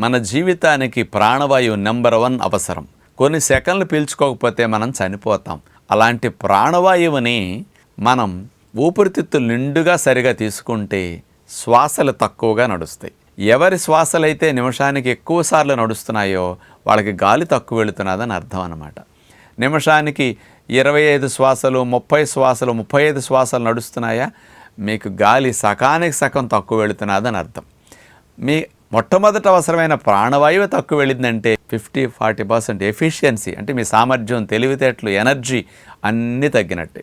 మన జీవితానికి ప్రాణవాయువు నెంబర్ వన్ అవసరం. కొన్ని సెకండ్లు పీల్చుకోకపోతే మనం చనిపోతాం. అలాంటి ప్రాణవాయువుని మనం ఊపిరితిత్తులు నిండుగా సరిగా తీసుకుంటే శ్వాసలు తక్కువగా నడుస్తాయి. ఎవరి శ్వాసలైతే నిమిషానికి ఎక్కువసార్లు నడుస్తున్నాయో వాళ్ళకి గాలి తక్కువ వెళుతున్నదని అర్థం అన్నమాట. నిమిషానికి ఇరవై ఐదు శ్వాసలు ముప్పై శ్వాసలు ముప్పై ఐదు శ్వాసలు నడుస్తున్నాయా? మీకు గాలి సకానికి సగం తక్కువ వెళుతున్నదని అర్థం. మీ మొట్టమొదట అవసరమైన ప్రాణవాయువు తక్కువ వెళ్ళిందంటే ఫిఫ్టీ ఫార్టీ పర్సెంట్ ఎఫిషియన్సీ అంటే మీ సామర్థ్యం తెలివితేటలు ఎనర్జీ అన్నీ తగ్గినట్టే.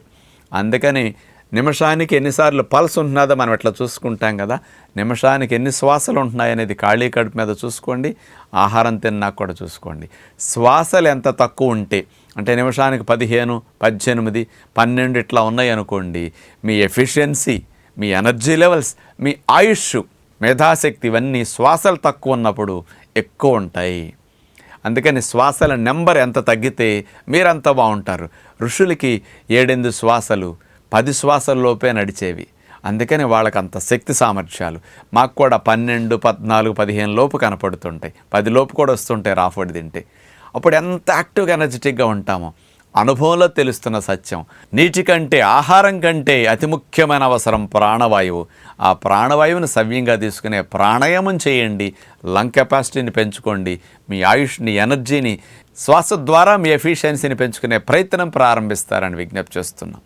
అందుకని నిమిషానికి ఎన్నిసార్లు పల్స్ ఉంటున్నదో మనం ఇట్లా చూసుకుంటాం కదా. నిమిషానికి ఎన్ని శ్వాసలు ఉంటున్నాయి అనేది ఖాళీ కడుపు మీద చూసుకోండి ఆహారం తిన్నాక కూడా చూసుకోండి. శ్వాసలు ఎంత తక్కువ ఉంటే అంటే నిమిషానికి పదిహేను పద్దెనిమిది పన్నెండు ఇట్లా ఉన్నాయి అనుకోండి మీ ఎఫిషియన్సీ మీ ఎనర్జీ లెవెల్స్ మీ ఆయుష్ మేధాశక్తి ఇవన్నీ శ్వాసలు తక్కువ ఉన్నప్పుడు ఎక్కువ ఉంటాయి. అందుకని శ్వాసల నెంబర్ ఎంత తగ్గితే మీరంత బాగుంటారు. ఋషులకి ఏడెనిమిది శ్వాసలు పది శ్వాసల్లోపే నడిచేవి. అందుకని వాళ్ళకి అంత శక్తి సామర్థ్యాలు. మాకు కూడా పన్నెండు పద్నాలుగు పదిహేను లోపు కనపడుతుంటాయి. పది లోపు కూడా వస్తుంటాయి రాఫోడి తింటే. అప్పుడు ఎంత యాక్టివ్గా ఎనర్జెటిక్గా ఉంటామో. అనుభవంలో తెలుస్తున్న సత్యం. నీటి కంటే ఆహారం కంటే అతి ముఖ్యమైన అవసరం ప్రాణవాయువు. ఆ ప్రాణవాయువుని సవ్యంగా తీసుకునే ప్రాణాయామం చేయండి. లంగ్ కెపాసిటీని పెంచుకోండి. మీ ఆయుష్ని ఎనర్జీని శ్వాస ద్వారా మీ ఎఫిషియన్సీని పెంచుకునే ప్రయత్నం ప్రారంభిస్తారని విజ్ఞప్తి చేస్తున్నాం.